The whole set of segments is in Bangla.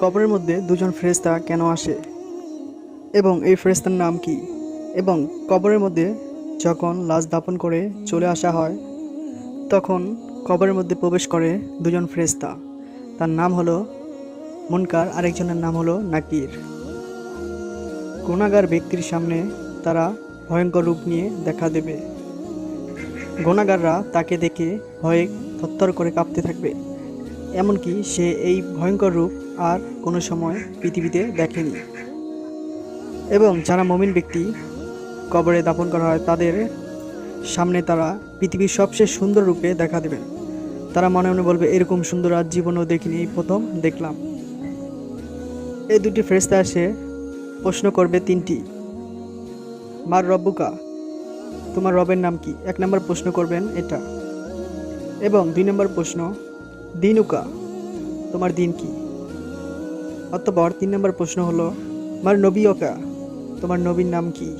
কবরের মধ্যে দুজন ফেরেস্তা কেন আসে? এবং এই ফেরেস্তার নাম কি? এবং কবরের মধ্যে যখন লাশ দাপন করে চলে আসা হয়, তখন কবরের মধ্যে প্রবেশ করে দুজন ফেরেস্তা তার নাম হলো মুনকার, আরেকজনের নাম হলো নাকির। গুণাগার ব্যক্তির সামনে তারা ভয়ঙ্কর রূপ নিয়ে দেখা দেবে। গুণাগাররা তাকে দেখে ভয়ে থরথর করে কাঁপতে থাকবে। এমনকি সে এই ভয়ঙ্কর রূপ আর কোনো সময় পৃথিবীতে দেখেনি। এবং যারা মমিন ব্যক্তি কবরে দাপন করা হয়, তাদের সামনে তারা পৃথিবীর সবচেয়ে সুন্দর রূপে দেখা দেবেন। তারা মনে মনে বলবে, এরকম সুন্দর আজ জীবনও দেখিনি এই প্রথম দেখলাম। এই দুটি ফেরেস্তা এসে প্রশ্ন করবে তিনটি। মার রব্বুকা তোমার রবের নাম কি? এক নম্বর প্রশ্ন করবেন এটা। এবং দুই নম্বর প্রশ্ন দিনুকা, তোমার দিন কি? অতপর তিন নম্বর প্রশ্ন হলো, মার নবীয়কা তোমার নবীর নাম কি?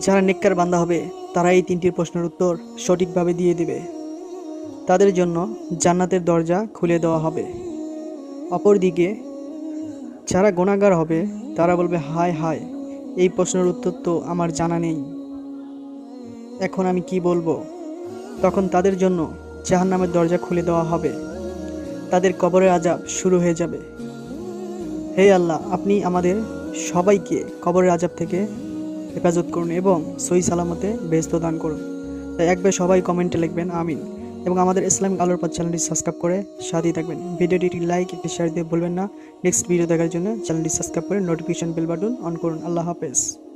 যারা নেককার বান্দা হবে তারা এই তিনটির প্রশ্নের উত্তর সঠিকভাবে দিয়ে দেবে। তাদের জন্য জান্নাতের দরজা খুলে দেওয়া হবে। অপরদিকে, যারা গোনাগার হবে, তারা বলবে, হায় হায়, এই প্রশ্নের উত্তর তো আমার জানা নেই। এখন আমি কি বলব? তখন তাদের জন্য জাহান্নামের দরজা খুলে দেওয়া হবে। তাদের কবরের আজাব শুরু হয়ে যাবে। হে আল্লাহ, আপনি আমাদের সবাইকে কবরের আজাব থেকে হেফাজত করুন এবং সই সালামতে ব্যস্ত দান করুন। তাই একবার সবাই কমেন্টে লিখবেন, আমিন। এবং আমাদের ইসলামিক আলোর পর চ্যানেলটি সাবস্ক্রাইব করে সাথেই থাকবেন। ভিডিওটি লাইক একটি শেয়ার দিয়ে বলবেন না। নেক্সট ভিডিও দেখার জন্য চ্যানেলটি সাবস্ক্রাইব করে নোটিফিকেশন বেল বাটন অন করুন। আল্লাহ হাফেজ।